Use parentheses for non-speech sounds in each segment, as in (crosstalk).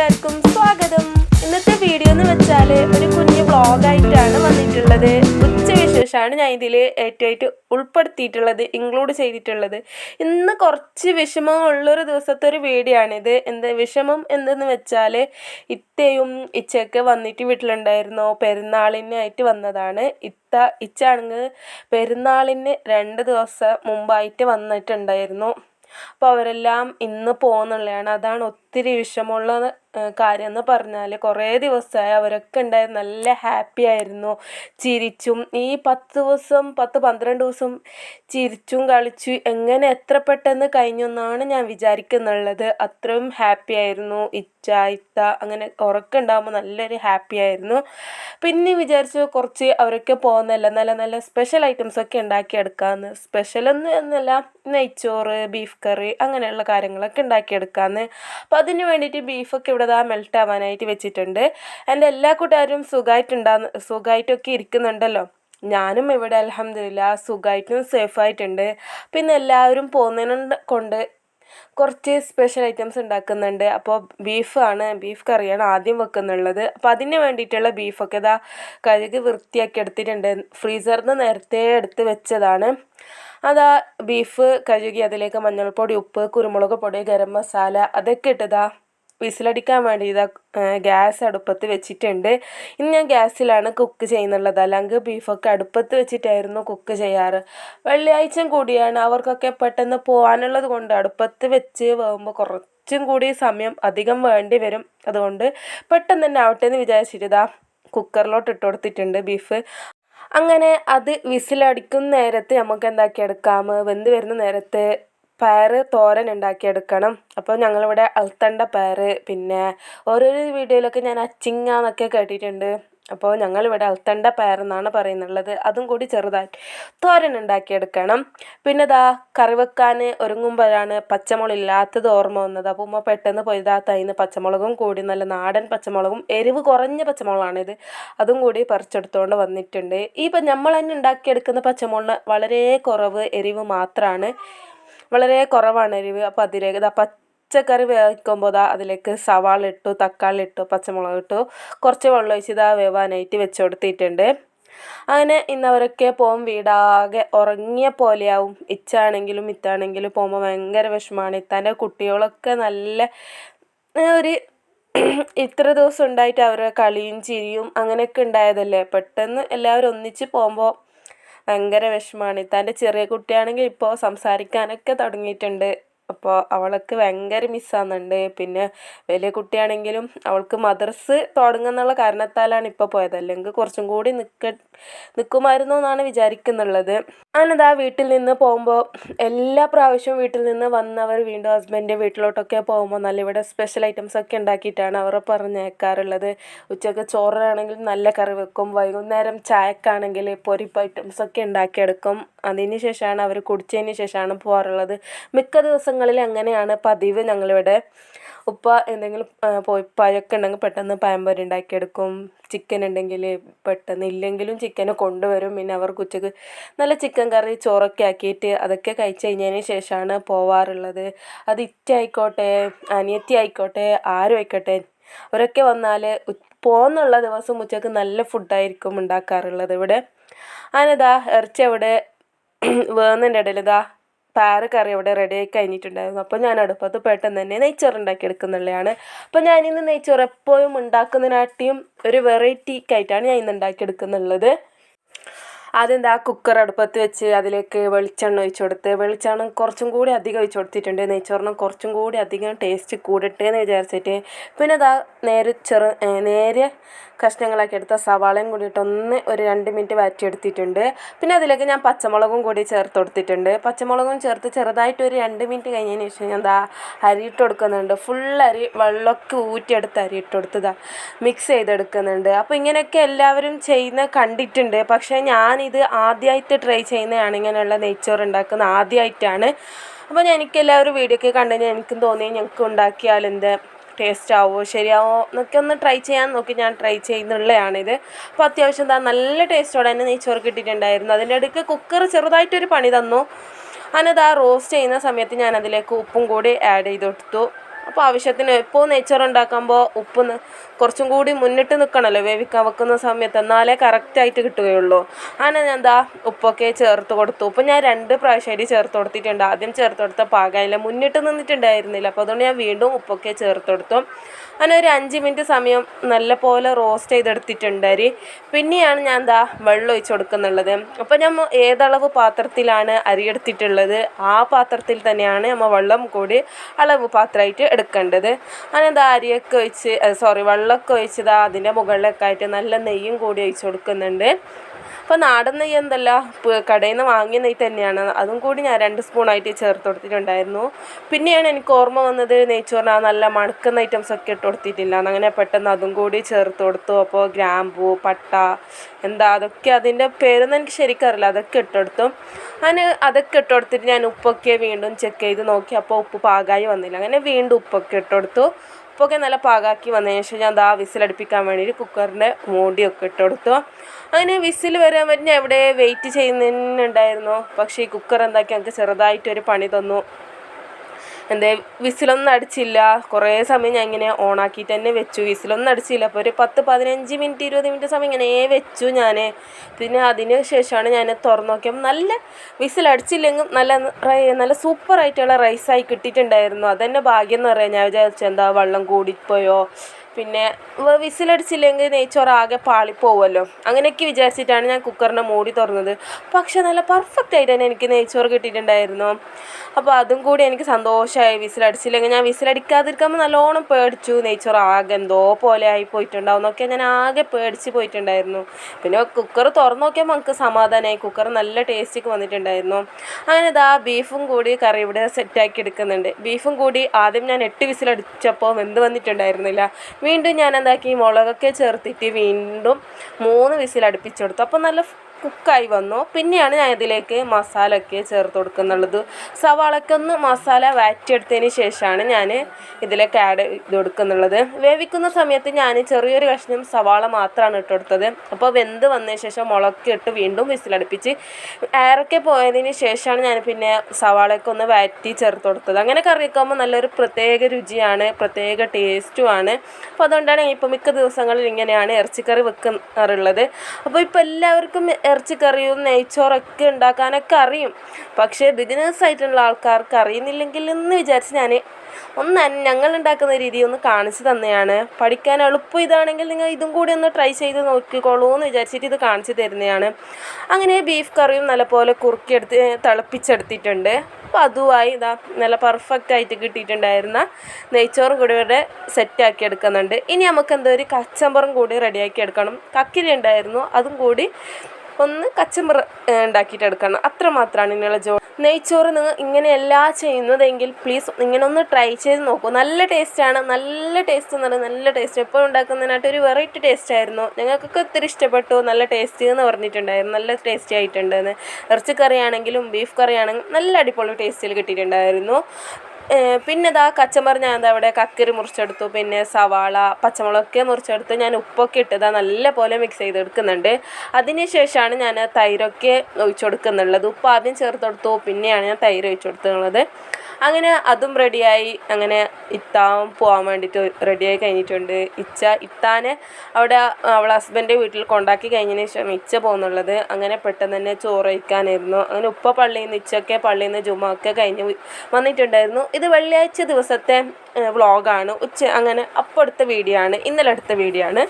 കൂട്ടുകാർക്കും സ്വാഗതം. ഇന്നത്തെ വീഡിയോ എന്ന് വെച്ചാൽ ഒരു കുഞ്ഞു വ്ളോഗായിട്ടാണ് വന്നിട്ടുള്ളത്. ഉച്ചവിശേഷമാണ് ഞാൻ ഇതിൽ ഏറ്റവും ഉൾപ്പെടുത്തിയിട്ടുള്ളത് ഇൻക്ലൂഡ് ചെയ്തിട്ടുള്ളത്. ഇന്ന് കുറച്ച് വിഷമം ഉള്ളൊരു ദിവസത്തെ ഒരു വീഡിയോ ആണിത്. എന്ത് വിഷമം എന്തെന്ന് വെച്ചാൽ ഇത്തയും ഇച്ചയൊക്കെ വന്നിട്ട് വീട്ടിലുണ്ടായിരുന്നു? പെരുന്നാളിനായിട്ട് വന്നതാണ്. ഇത്ത ഇച്ചാണെങ്കിൽ പെരുന്നാളിന് രണ്ട് ദിവസം മുമ്പായിട്ട് വന്നിട്ടുണ്ടായിരുന്നു. അപ്പോൾ അവരെല്ലാം ഇന്ന് പോകുന്നുള്ളതാണ് അതാണ് ഒത്തിരി വിഷമമുള്ള കാര്യം എന്ന് പറഞ്ഞാൽ കുറേ ദിവസമായി അവരൊക്കെ ഉണ്ടായിരുന്നു നല്ല ഹാപ്പി ആയിരുന്നു. ചിരിച്ചും ഈ പത്ത് ദിവസം പത്ത് പന്ത്രണ്ട് ദിവസം ചിരിച്ചും കളിച്ചു എങ്ങനെ എത്ര പെട്ടെന്ന് കഴിഞ്ഞു എന്നാണ് ഞാൻ വിചാരിക്കുന്നുള്ളത്. അത്രയും ഹാപ്പി ആയിരുന്നു. ഇച്ച ഇത്ത അങ്ങനെ ഉറക്കുണ്ടാകുമ്പോൾ നല്ലൊരു ഹാപ്പി ആയിരുന്നു. പിന്നെ വിചാരിച്ചു കുറച്ച് അവരൊക്കെ പോകുന്നല്ല നല്ല നല്ല സ്പെഷ്യൽ ഐറ്റംസ് ഒക്കെ ഉണ്ടാക്കിയെടുക്കാമെന്ന് സ്പെഷ്യൽ ഒന്നും എന്നല്ല നെയ്ച്ചോറ് ബീഫ് കറി അങ്ങനെയുള്ള കാര്യങ്ങളൊക്കെ ഉണ്ടാക്കിയെടുക്കാമെന്ന് അപ്പോൾ അതിന് വേണ്ടിയിട്ട് ബീഫൊക്കെ ഇവിടെ ദാ മെൽറ്റ് ആവാനായിട്ട് വെച്ചിട്ടുണ്ട്. എന്റെ എല്ലാ കൂട്ടുകാരും സുഖമായിട്ടുണ്ടാകുന്ന സുഖമായിട്ടൊക്കെ ഇരിക്കുന്നുണ്ടല്ലോ. ഞാനും ഇവിടെ അലഹമില്ല സുഖമായിട്ടും സേഫായിട്ടുണ്ട്. പിന്നെ എല്ലാവരും പോകുന്നതിനെ കൊണ്ട് കുറച്ച് സ്പെഷ്യൽ ഐറ്റംസ് ഉണ്ടാക്കുന്നുണ്ട്. അപ്പോൾ ബീഫാണ് ബീഫ് കറിയാണ് ആദ്യം വെക്കുന്നുള്ളത്. അപ്പോൾ അതിന് വേണ്ടിയിട്ടുള്ള ബീഫൊക്കെ ഇതാ കഴുകി വൃത്തിയാക്കി എടുത്തിട്ടുണ്ട്. ഫ്രീസറിൽ നിന്ന് നേരത്തെ എടുത്ത് വെച്ചതാണ്. അതാ ബീഫ് കഴുകി അതിലേക്ക് മഞ്ഞൾപ്പൊടി ഉപ്പ് കുരുമുളക് പൊടി ഗരം മസാല അതൊക്കെ ഇട്ടതാ. വിസിലടിക്കാൻ വേണ്ടി ഇതാ ഗ്യാസ് അടുപ്പത്ത് വെച്ചിട്ടുണ്ട്. ഇന്ന് ഞാൻ ഗ്യാസിലാണ് കുക്ക് ചെയ്യുന്നുള്ളത്. അല്ലെങ്കിൽ ബീഫൊക്കെ അടുപ്പത്ത് വെച്ചിട്ടായിരുന്നു കുക്ക് ചെയ്യാറ്. വെള്ളിയാഴ്ചയും കൂടിയാണ്. അവർക്കൊക്കെ പെട്ടെന്ന് പോകാനുള്ളത് കൊണ്ട് അടുപ്പത്ത് വെച്ച് വേകുമ്പോൾ കുറച്ചും കൂടി സമയം അധികം വേണ്ടി വരും. അതുകൊണ്ട് പെട്ടെന്ന് തന്നെ ആവട്ടെ എന്ന് വിചാരിച്ചിട്ട് ഇതാ കുക്കറിലോട്ട് ഇട്ട് കൊടുത്തിട്ടുണ്ട് ബീഫ് അങ്ങനെ അത് വിസിലടിക്കുന്ന നേരത്ത് നമുക്ക് എന്താക്കിയെടുക്കാം വെന്ത് വരുന്ന നേരത്ത് പയറ് തോരൻ ഉണ്ടാക്കിയെടുക്കണം. അപ്പോൾ ഞങ്ങളിവിടെ അൽത്തണ്ട പയർ പിന്നെ ഓരോരോ വീഡിയോയിലൊക്കെ ഞാൻ അച്ചിങ്ങ എന്നൊക്കെ കേട്ടിട്ടുണ്ട്. അപ്പോൾ ഞങ്ങളിവിടെ അൽത്തണ്ട പയറെന്നാണ് പറയുന്നുള്ളത്. അതും കൂടി ചെറുതായിട്ട് തോരൻ ഉണ്ടാക്കിയെടുക്കണം. പിന്നെ ഇതാ കറി വെക്കാൻ ഒരുങ്ങുമ്പോഴാണ് പച്ചമുളക് ഇല്ലാത്തത് ഓർമ്മ വന്നത്. അപ്പോൾ ഉമ്മ പെട്ടെന്ന് പോയി ഇതാ തൈന്ന് പച്ചമുളകും കൂടി നല്ല നാടൻ പച്ചമുളകും എരിവ് കുറഞ്ഞ പച്ചമുളകാണിത്. അതും കൂടി പറിച്ചെടുത്തുകൊണ്ട് വന്നിട്ടുണ്ട്. ഈ ഇപ്പം നമ്മൾ തന്നെ ഉണ്ടാക്കിയെടുക്കുന്ന പച്ചമുളക് വളരെ കുറവ് എരിവ് മാത്രമാണ് വളരെ കുറവാണ് എരിവ്. അപ്പോൾ അതിലേക്ക് പച്ചക്കറി വേവിക്കുമ്പോൾ ദാ അതിലേക്ക് സവാള ഇട്ടു തക്കാളി ഇട്ടു പച്ചമുളക് ഇട്ടു കുറച്ച് വെള്ളം ഒഴിച്ച് ഇതാ വേവാനായിട്ട് വെച്ച് കൊടുത്തിട്ടുണ്ട് അങ്ങനെ ഇന്നവരൊക്കെ പോകും വീടാകെ ഉറങ്ങിയ പോലെയാവും. ഇച്ചാണെങ്കിലും ഇത്താണെങ്കിലും പോകുമ്പോൾ ഭയങ്കര വിഷമമാണ്. ഇത്താന്റെ കുട്ടികളൊക്കെ നല്ല ഒരു (clears throat) ഇത്ര ദിവസം ഉണ്ടായിട്ട് അവരുടെ കളിയും ചിരിയും അങ്ങനെയൊക്കെ ഉണ്ടായതല്ലേ? പെട്ടെന്ന് എല്ലാവരും ഒന്നിച്ച് പോകുമ്പോൾ ഭയങ്കര വിഷമമാണ്. ഇത്താന്റെ ചെറിയ കുട്ടിയാണെങ്കിൽ ഇപ്പോൾ സംസാരിക്കാനൊക്കെ തുടങ്ങിയിട്ടുണ്ട്. അപ്പോൾ അവൾക്ക് ഭയങ്കര മിസ്സാകുന്നുണ്ട് പിന്നെ വലിയ കുട്ടിയാണെങ്കിലും അവൾക്ക് മദർസ് തുടങ്ങുന്നുള്ള കാരണത്താലാണ് ഇപ്പോൾ പോയത്. അല്ലെങ്കിൽ കുറച്ചും കൂടി നിൽക്ക നിൽക്കുമായിരുന്നു എന്നാണ് വിചാരിക്കുന്നുള്ളത്. അങ്ങനെതാ വീട്ടിൽ നിന്ന് പോകുമ്പോൾ എല്ലാ പ്രാവശ്യവും വീട്ടിൽ നിന്ന് വന്നവർ വീണ്ടും ഹസ്ബൻഡിന്റെ വീട്ടിലോട്ടൊക്കെ പോകുമ്പോൾ നല്ല ഇവിടെ സ്പെഷ്യൽ ഐറ്റംസ് ഒക്കെ ഉണ്ടാക്കിയിട്ടാണ് അവർ പറഞ്ഞേക്കാറുള്ളത് ഉച്ചയ്ക്ക് ചോറിനാണെങ്കിൽ നല്ല കറി വെക്കും. വൈകുന്നേരം ചായക്കാണെങ്കിൽ പൊരിപ്പ് ഐറ്റംസ് ഒക്കെ ഉണ്ടാക്കിയെടുക്കും. അതിന് ശേഷമാണ് അവർ കുടിച്ചതിന് ശേഷമാണ് പോകാറുള്ളത്. മിക്ക ദിവസങ്ങളിൽ അങ്ങനെയാണ് പതിവ് ഞങ്ങളിവിടെ ഉപ്പ എന്തെങ്കിലും പോയി പഴമൊക്കെ ഉണ്ടെങ്കിൽ പെട്ടെന്ന് പഴംപൊരി ഉണ്ടാക്കിയെടുക്കും. ചിക്കൻ ഉണ്ടെങ്കിൽ പെട്ടെന്ന് ഇല്ലെങ്കിലും ചിക്കൻ കൊണ്ടുവരും. പിന്നെ അവർക്ക് ഉച്ചയ്ക്ക് നല്ല ചിക്കൻ കറി ചോറൊക്കെ ആക്കിയിട്ട് അതൊക്കെ കഴിച്ച് കഴിഞ്ഞതിന് ശേഷമാണ് പോവാറുള്ളത്. അത് ഇറ്റായിക്കോട്ടെ അനിയത്തി ആയിക്കോട്ടെ ആരും ആയിക്കോട്ടെ അവരൊക്കെ വന്നാൽ പോന്നുള്ള ദിവസം ഉച്ചയ്ക്ക് നല്ല ഫുഡായിരിക്കും ഉണ്ടാക്കാറുള്ളത് ഇവിടെ. അതിനിതാ ഇറച്ചി അവിടെ വേന്നതിന്റെ ഇടയിൽ. ഇതാ പാറ് കറി അവിടെ റെഡിയായി കഴിഞ്ഞിട്ടുണ്ടായിരുന്നു. അപ്പോൾ ഞാൻ അടുപ്പത്ത് പെട്ടെന്ന് തന്നെ നെയ്ച്ചോറ് ഉണ്ടാക്കി എടുക്കുന്നുള്ളതാണ് അപ്പോൾ ഞാനിന്ന് നെയ്ച്ചോറ് എപ്പോഴും ഉണ്ടാക്കുന്നതിനാട്ടിയും ഒരു വെറൈറ്റി ആയിട്ടാണ് ഞാൻ ഇന്ന് ഉണ്ടാക്കിയെടുക്കുന്നുള്ളത്. എന്താ കുക്കർ അടുപ്പത്ത് വെച്ച് അതിലേക്ക് വെളിച്ചെണ്ണ ഒഴിച്ച് കൊടുത്ത് വെളിച്ചെണ്ണ കുറച്ചും കൂടി അധികം ഒഴിച്ച് കൊടുത്തിട്ടുണ്ട്. നെയ്ച്ചോറിന് കുറച്ചും കൂടി അധികം ടേസ്റ്റ് കൂടട്ടെ എന്ന് വിചാരിച്ചിട്ട്. പിന്നെ അതാ നേരെ ചെറു നേരെ കഷ്ണങ്ങളാക്കി എടുത്ത സവാളയും കൂടിയിട്ട് ഒന്ന് ഒരു രണ്ട് മിനിറ്റ് വഴറ്റിയെടുത്തിട്ടുണ്ട്. പിന്നെ അതിലേക്ക് ഞാൻ പച്ചമുളകും കൂടി ചേർത്ത് കൊടുത്തിട്ടുണ്ട്. പച്ചമുളകും ചേർത്ത് ചെറുതായിട്ട് ഒരു രണ്ട് മിനിറ്റ് കഴിഞ്ഞതിന് ശേഷം ഞാൻ എന്താ അരി ഇട്ട് കൊടുക്കുന്നുണ്ട്. ഫുൾ അരി വെള്ളമൊക്കെ ഊറ്റിയെടുത്ത് അരി ഇട്ട് കൊടുത്തതാണ് മിക്സ് ചെയ്തെടുക്കുന്നുണ്ട്. അപ്പോൾ ഇങ്ങനെയൊക്കെ എല്ലാവരും ചെയ്യുന്ന കണ്ടിട്ടുണ്ട്. പക്ഷേ ഞാനിത് ആദ്യമായിട്ട് ട്രൈ ചെയ്യുന്നതാണ് ഇങ്ങനെയുള്ള നെയ്ച്ചോറ് ഉണ്ടാക്കുന്ന ആദ്യമായിട്ടാണ് അപ്പോൾ ഞാൻ എനിക്ക് എല്ലാവരും വീഡിയോ ഒക്കെ കണ്ടു കഴിഞ്ഞാൽ എനിക്കും തോന്നി ഞങ്ങൾക്ക് ഉണ്ടാക്കിയാൽ എന്ത് ടേസ്റ്റ് ആവുമോ ശരിയാവോ എന്നൊക്കെ ഒന്ന് ട്രൈ ചെയ്യാൻ നോക്കി ഞാൻ ട്രൈ ചെയ്യുന്നുള്ളതാണിത്. അപ്പോൾ അത്യാവശ്യം എന്താ നല്ല ടേസ്റ്റോടെ തന്നെ നെയ്ച്ചോറ് കിട്ടിയിട്ടുണ്ടായിരുന്നു. അതിന്റെ ഇടയ്ക്ക് കുക്കർ ചെറുതായിട്ടൊരു പണി തന്നു. അതിനത് ആ റോസ്റ്റ് ചെയ്യുന്ന സമയത്ത് ഞാൻ അതിലേക്ക് ഉപ്പും കൂടി ആഡ് ചെയ്ത് കൊടുത്തു. അപ്പോൾ ആവശ്യത്തിന് ഇപ്പോൾ നെയ്ച്ചോറ് ഉണ്ടാക്കുമ്പോൾ ഉപ്പ് കുറച്ചും കൂടി മുന്നിട്ട് നിൽക്കണമല്ലോ വേവിക്കാൻ വെക്കുന്ന സമയത്ത്. എന്നാലേ കറക്റ്റായിട്ട് കിട്ടുകയുള്ളൂ. അങ്ങനെ ഞാൻ എന്താ ഉപ്പൊക്കെ ചേർത്ത് കൊടുത്തു. ഉപ്പ് ഞാൻ രണ്ട് പ്രാവശ്യം അരി ചേർത്ത് കൊടുത്തിട്ടുണ്ട്. ആദ്യം ചേർത്ത് കൊടുത്ത പാകമില്ല മുന്നിട്ട് നിന്നിട്ടുണ്ടായിരുന്നില്ല. അപ്പോൾ അതുകൊണ്ട് ഞാൻ വീണ്ടും ഉപ്പൊക്കെ ചേർത്ത് കൊടുത്തു. അങ്ങനെ ഒരു അഞ്ച് മിനിറ്റ് സമയം നല്ല പോലെ റോസ്റ്റ് ചെയ്തെടുത്തിട്ടുണ്ട് അരി പിന്നെയാണ് ഞാൻ എന്താ വെള്ളം ഒഴിച്ച് കൊടുക്കുന്നുള്ളത്. അപ്പോൾ നമ്മൾ ഏതളവ് പാത്രത്തിലാണ് അരി എടുത്തിട്ടുള്ളത്? ആ പാത്രത്തിൽ തന്നെയാണ് നമ്മൾ വെള്ളം കൂടി അളവ് പാത്രമായിട്ട് എടുക്കേണ്ടത്. അങ്ങനെ എന്താ അരിയൊക്കെ ഒഴിച്ച് സോറി വെള്ളമൊക്കെ ഒഴിച്ചതാ അതിന്റെ മുകളിലൊക്കെ ആയിട്ട് നല്ല നെയ്യും കൂടി ഒഴിച്ച് കൊടുക്കുന്നുണ്ട്. അപ്പോൾ നാടൻ നെയ്യ് എന്തല്ല കടയിൽ നിന്ന് വാങ്ങിയ നെയ്യ് തന്നെയാണ്. അതും കൂടി ഞാൻ രണ്ട് സ്പൂണായിട്ട് ചേർത്ത് കൊടുത്തിട്ടുണ്ടായിരുന്നു. പിന്നെയാണ് എനിക്ക് ഓർമ്മ വന്നത് നെയ്ച്ചോറിന് ആ നല്ല മണക്കുന്ന ഐറ്റംസ് ഒക്കെ ഇട്ട് കൊടുത്തിട്ടില്ല. അങ്ങനെ പെട്ടെന്ന് അതും കൂടി ചേർത്ത് കൊടുത്തു. അപ്പോൾ ഗ്രാമ്പൂ പട്ട എന്താ അതൊക്കെ അതിന്റെ പേരൊന്നും എനിക്ക് ശരിക്കറിയില്ല അതൊക്കെ ഇട്ടെടുത്തു അതിന് അതൊക്കെ ഇട്ട് കൊടുത്തിട്ട് ഞാൻ ഉപ്പൊക്കെ വീണ്ടും ചെക്ക് ചെയ്ത് നോക്കി. അപ്പോൾ ഉപ്പ് പാകായി വന്നില്ല. അങ്ങനെ വീണ്ടും ഉപ്പൊക്കെ ഇട്ട് കൊടുത്തു. ഉപ്പൊക്കെ നല്ല പാകാക്കി വന്നതിന് ശേഷം ഞാൻ ദാ വിസിലടുപ്പിക്കാൻ വേണ്ടിയിട്ട് കുക്കറിന്റെ മൂടിയൊക്കെ ഇട്ട് കൊടുത്തു അങ്ങനെ വിസിൽ വരാൻ വേണ്ടി ഞാൻ എവിടെ വെയിറ്റ് ചെയ്യുന്നുണ്ടായിരുന്നു. പക്ഷേ ഈ കുക്കർ എന്താക്കി ഞങ്ങൾക്ക് ചെറുതായിട്ടൊരു പണി തന്നു. എന്തേ വിസിലൊന്നും അടിച്ചില്ല. കുറേ സമയം ഞാൻ ഇങ്ങനെ ഓണാക്കിയിട്ട് തന്നെ വെച്ചു. വിസിലൊന്നും അടിച്ചില്ല. അപ്പോൾ ഒരു പത്ത് പതിനഞ്ച് മിനിറ്റ് ഇരുപത് മിനിറ്റ് സമയം ഇങ്ങനെ വെച്ചു ഞാൻ. പിന്നെ അതിന് ശേഷമാണ് ഞാൻ തുറന്നു നോക്കിയപ്പോൾ നല്ല വിസിലടിച്ചില്ലെങ്കിൽ നല്ല നല്ല നല്ല സൂപ്പറായിട്ടുള്ള റൈസായി കിട്ടിയിട്ടുണ്ടായിരുന്നു. അതെന്നെ ഭാഗ്യം എന്ന് പറയാം ഞാൻ വിചാരിച്ചു. എന്താ വെള്ളം കൂടിപ്പോയോ? പിന്നെ വിസിലടിച്ചില്ലെങ്കിൽ നെയ്ച്ചോറ് ആകെ പാളിപ്പോവുമല്ലോ അങ്ങനെയൊക്കെ വിചാരിച്ചിട്ടാണ് ഞാൻ കുക്കറിനെ മൂടി തുറന്നത്. പക്ഷേ നല്ല പെർഫെക്റ്റ് ആയിട്ട് തന്നെ എനിക്ക് നെയ്ച്ചോറ് കിട്ടിയിട്ടുണ്ടായിരുന്നു. അപ്പോൾ അതും കൂടി എനിക്ക് സന്തോഷമായി വിസിലടിച്ചില്ലെങ്കിൽ ഞാൻ വിസിലടിക്കാതിരിക്കുമ്പോൾ നല്ലോണം പേടിച്ചു. നെയ്ച്ചോറ് ആകെ എന്തോ പോലെ ആയി പോയിട്ടുണ്ടാവും എന്നൊക്കെ ഞാൻ ആകെ പേടിച്ച് പോയിട്ടുണ്ടായിരുന്നു. പിന്നെ കുക്കർ തുറന്നു നോക്കിയപ്പോൾ നമുക്ക് സമാധാനമായി. കുക്കർ നല്ല ടേസ്റ്റിക്ക് വന്നിട്ടുണ്ടായിരുന്നു. അങ്ങനെ ഇതാ ബീഫും കൂടി കറി ഇവിടെ സെറ്റാക്കി എടുക്കുന്നുണ്ട്. ബീഫും കൂടി ആദ്യം ഞാൻ എട്ട് വിസിലടിച്ചപ്പോൾ എന്ത് വന്നിട്ടുണ്ടായിരുന്നില്ല. വീണ്ടും ഞാൻ എന്താക്കി മുളകൊക്കെ ചേർത്തിട്ട് വീണ്ടും മൂന്ന് വിസിൽ അടുപ്പിച്ചെടുത്തു അപ്പോൾ നല്ല കുക്കായി വന്നു. പിന്നെയാണ് ഞാൻ ഇതിലേക്ക് മസാല ഒക്കെ ചേർത്ത് കൊടുക്കുന്നുള്ളത്. സവാളയ്ക്ക് ഒന്ന് മസാല വാറ്റിയെടുത്തതിന് ശേഷമാണ് ഞാൻ ഇതിലേക്ക് ആഡ് ചെയ്ത് കൊടുക്കുന്നുള്ളത്. വേവിക്കുന്ന സമയത്ത് ഞാൻ ചെറിയൊരു കഷ്ണം സവാള മാത്രമാണ് ഇട്ട് കൊടുത്തത്. അപ്പോൾ വെന്ത് വന്നതിന് ശേഷം മുളക് ഇട്ട് വീണ്ടും വിസിലടുപ്പിച്ച് എയറൊക്കെ പോയതിന് ശേഷമാണ് ഞാൻ പിന്നെ സവാളയൊക്കെ ഒന്ന് വാറ്റി ചേർത്ത് കൊടുത്തത്. അങ്ങനെ കറി വെക്കുമ്പോൾ നല്ലൊരു പ്രത്യേക രുചിയാണ് പ്രത്യേക ടേസ്റ്റുമാണ് അപ്പോൾ അതുകൊണ്ടാണ് ഇപ്പോൾ മിക്ക ദിവസങ്ങളിൽ ഇങ്ങനെയാണ് ഇറച്ചിക്കറി വെക്കാറുള്ളത്. അപ്പോൾ ഇപ്പോൾ എല്ലാവർക്കും ഇറച്ചിക്കറിയും നെയ്ച്ചോറൊക്കെ ഉണ്ടാക്കാനൊക്കെ അറിയും. പക്ഷേ ബിസിനസ് ആയിട്ടുള്ള ആൾക്കാർക്ക് അറിയുന്നില്ലെങ്കിൽ എന്ന് വിചാരിച്ച് ഞാൻ ഒന്ന് ഞങ്ങൾ ഉണ്ടാക്കുന്ന രീതി ഒന്ന് കാണിച്ചു തന്നെയാണ്. പഠിക്കാൻ എളുപ്പം ഇതാണെങ്കിൽ നിങ്ങൾ ഇതും കൂടി ഒന്ന് ട്രൈ ചെയ്ത് നോക്കിക്കോളൂ എന്ന് വിചാരിച്ചിട്ട് ഇത് കാണിച്ചു തരുന്നതാണ്. അങ്ങനെ ബീഫ് കറിയും നല്ലപോലെ കുറുക്കിയെടുത്ത് തിളപ്പിച്ചെടുത്തിട്ടുണ്ട്. അപ്പോൾ അതുമായി ഇതാ നല്ല പെർഫെക്റ്റ് ആയിട്ട് കിട്ടിയിട്ടുണ്ടായിരുന്ന നെയ്ച്ചോറും കൂടി ഇവിടെ സെറ്റാക്കി എടുക്കുന്നുണ്ട്. ഇനി നമുക്ക് എന്തോ ഒരു കച്ചമ്പറും കൂടി റെഡിയാക്കി എടുക്കണം. കക്കിരി ഉണ്ടായിരുന്നു അതും കൂടി ഒന്ന് കച്ചമ്പർ ഉണ്ടാക്കിയിട്ട് എടുക്കണം. അത്ര മാത്രമാണ് ഇങ്ങനെയുള്ള ജോ നെയ്ച്ചോറ് നിങ്ങൾ ഇങ്ങനെയല്ല ചെയ്യുന്നതെങ്കിൽ പ്ലീസ് ഇങ്ങനെ ഒന്ന് ട്രൈ ചെയ്ത് നോക്കൂ. നല്ല ടേസ്റ്റാണ് നല്ല ടേസ്റ്റ് എന്ന് പറയുന്നത് നല്ല ടേസ്റ്റ് എപ്പോഴും ഉണ്ടാക്കുന്നതിനായിട്ട് ഒരു വെറൈറ്റി ടേസ്റ്റ് ആയിരുന്നു. ഞങ്ങൾക്കൊക്കെ ഒത്തിരി ഇഷ്ടപ്പെട്ടു. നല്ല ടേസ്റ്റ് എന്ന് പറഞ്ഞിട്ടുണ്ടായിരുന്നു. നല്ല ടേസ്റ്റി ആയിട്ടുണ്ടെന്ന് ഇറച്ചിക്കറി ആണെങ്കിലും ബീഫ് കറിയാണെങ്കിലും നല്ല അടിപൊളി ടേസ്റ്റിൽ കിട്ടിയിട്ടുണ്ടായിരുന്നു. പിന്നെ ഇതാ കച്ചമർ ഞാൻ എന്താ അവിടെ കക്കരി മുറിച്ചെടുത്തു. പിന്നെ സവാള പച്ചമുളകൊക്കെ മുറിച്ചെടുത്ത്. ഞാൻ ഉപ്പൊക്കെ ഇട്ടതാ നല്ല പോലെ മിക്സ് ചെയ്തെടുക്കുന്നുണ്ട്. അതിന് ശേഷമാണ് ഞാൻ തൈരൊക്കെ ഒഴിച്ചു കൊടുക്കുന്നുള്ളത് ഉപ്പ് ആദ്യം ചേർത്ത് കൊടുത്തു പിന്നെയാണ് ഞാൻ തൈര് ഒഴിച്ചു കൊടുത്തിട്ടുള്ളത് അങ്ങനെ അതും റെഡിയായി അങ്ങനെ ഇത്താൻ പോകാൻ വേണ്ടിയിട്ട് റെഡിയായി കഴിഞ്ഞിട്ടുണ്ട്. ഇച്ച ഇത്താനെ അവിടെ അവളെ ഹസ്ബൻഡ് വീട്ടിൽ കൊണ്ടാക്കി കഴിഞ്ഞതിന് ശേഷം ഇച്ച പോകുന്നുള്ളത് അങ്ങനെ പെട്ടെന്ന് തന്നെ ചോറ് കഴിക്കാനായിരുന്നു. അങ്ങനെ ഉപ്പ പള്ളിയിൽ നിന്ന് ഇച്ചൊക്കെ പള്ളിയിൽ നിന്ന് ജുമ ഒക്കെ കഴിഞ്ഞ് വന്നിട്ടുണ്ടായിരുന്നു. ഇത് വെള്ളിയാഴ്ച ദിവസത്തെ വ്ളോഗാണ്. ഉച്ച അങ്ങനെ അപ്പോൾ എടുത്ത വീഡിയോ ആണ്. ഇന്നലെ എടുത്ത വീഡിയോ ആണ്.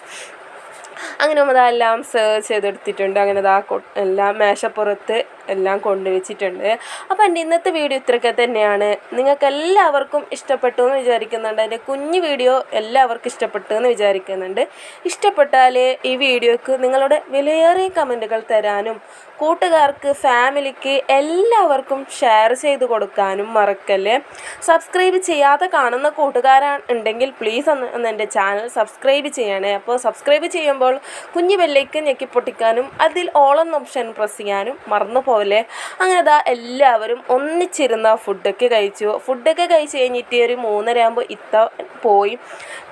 അങ്ങനെ അതെല്ലാം സെർച്ച് ചെയ്തെടുത്തിട്ടുണ്ട്. അങ്ങനെ ഇതാ എല്ലാം മേശപ്പുറത്ത് എല്ലാം കൊണ്ടുവച്ചിട്ടുണ്ട്. അപ്പോൾ എന്റെ ഇന്നത്തെ വീഡിയോ ഇത്രയൊക്കെ തന്നെയാണ്. നിങ്ങൾക്ക് എല്ലാവർക്കും ഇഷ്ടപ്പെട്ടു എന്ന് വിചാരിക്കുന്നുണ്ട്. എന്റെ കുഞ്ഞു വീഡിയോ എല്ലാവർക്കും ഇഷ്ടപ്പെട്ടു എന്ന് വിചാരിക്കുന്നുണ്ട്. ഇഷ്ടപ്പെട്ടാൽ ഈ വീഡിയോക്ക് നിങ്ങളുടെ വിലയേറിയ കമന്റുകൾ തരാനും കൂട്ടുകാർക്ക് ഫാമിലിക്ക് എല്ലാവർക്കും ഷെയർ ചെയ്ത് കൊടുക്കാനും മറക്കല്ലേ? സബ്സ്ക്രൈബ് ചെയ്യാതെ കാണുന്ന കൂട്ടുകാരാണ് ഉണ്ടെങ്കിൽ പ്ലീസ് ഒന്ന് ഒന്ന് എന്റെ ചാനൽ സബ്സ്ക്രൈബ് ചെയ്യണേ. അപ്പോൾ സബ്സ്ക്രൈബ് ചെയ്യുമ്പോൾ കുഞ്ഞു ബെല്ലേക്ക് ഞെക്കി പൊട്ടിക്കാനും അതിൽ ഓൾ എന്ന ഓപ്ഷൻ പ്രസ് ചെയ്യാനും മറന്നു പോലെ അങ്ങനെ ദാ എല്ലാവരും ഒന്നിച്ചിരുന്ന ഫുഡൊക്കെ കഴിച്ചു. ഫുഡൊക്കെ കഴിച്ച് കഴിഞ്ഞിട്ട് ഒരു മൂന്നര ആകുമ്പോൾ ഇത്ത പോയി.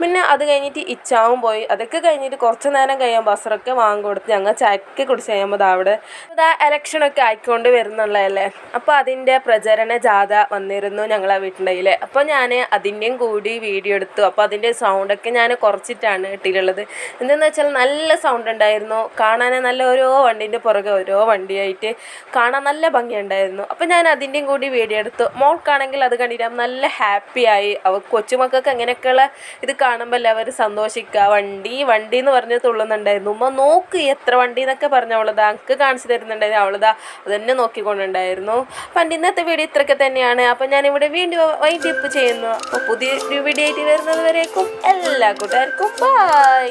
പിന്നെ അത് കഴിഞ്ഞിട്ട് ഇച്ചാവും പോയി. അതൊക്കെ കഴിഞ്ഞിട്ട് കുറച്ച് നേരം കഴിയാൻ ബസറൊക്കെ വാങ്ങി കൊടുത്ത് ഞങ്ങൾ ചായക്ക് കുടിച്ച് കഴിയുമ്പോൾ അവിടെ ഇതാ ഇലക്ഷനൊക്കെ ആയിക്കൊണ്ട് വരുന്നുള്ളതല്ലേ അപ്പോൾ അതിന്റെ പ്രചരണ ജാഥ വന്നിരുന്നു ഞങ്ങളെ വീട്ടിന്റെ അപ്പോൾ ഞാൻ അതിന്റെയും കൂടി വീഡിയോ എടുത്തു. അപ്പോൾ അതിന്റെ സൗണ്ടൊക്കെ ഞാൻ കുറച്ചിട്ടാണ് ഇട്ടിട്ടുള്ളത്. എന്തെന്ന് വെച്ചാൽ നല്ല സൗണ്ട് ഉണ്ടായിരുന്നു. കാണാൻ നല്ല ഓരോ വണ്ടീന്റെ പുറകെ ഓരോ വണ്ടിയായിട്ട് കാണാൻ നല്ല ഭംഗിയുണ്ടായിരുന്നു. അപ്പോൾ ഞാൻ അതിന്റെയും കൂടി വീഡിയോ എടുത്തു. മോൾക്കാണെങ്കിൽ അത് കണ്ടിട്ട് നല്ല ഹാപ്പിയായി അവ കൊച്ചുമക്കൾക്ക് അങ്ങനെയൊക്കെയുള്ള ഇത് കാണുമ്പോൾ അവർ സന്തോഷിക്കുക. വണ്ടി വണ്ടി എന്ന് പറഞ്ഞ് തുള്ളുന്നുണ്ടായിരുന്നു. ഉമ്മ നോക്ക് എത്ര വണ്ടി എന്നൊക്കെ പറഞ്ഞ അവളതാ എനിക്ക് കാണിച്ചു തരുന്നുണ്ടായിരുന്നു. അവളതാ അതന്നെ നോക്കിക്കൊണ്ടുണ്ടായിരുന്നു. അപ്പം ഇന്നത്തെ വീഡിയോ ഇത്രയൊക്കെ തന്നെയാണ്. അപ്പം ഞാനിവിടെ വീണ്ടും വൈൻഡ് അപ്പ് ചെയ്യുന്നു. അപ്പോൾ പുതിയ വീഡിയോ ആയിട്ട് വരുന്നത് വരേക്കും എല്ലാ കൂട്ടുകാർക്കും. ബൈ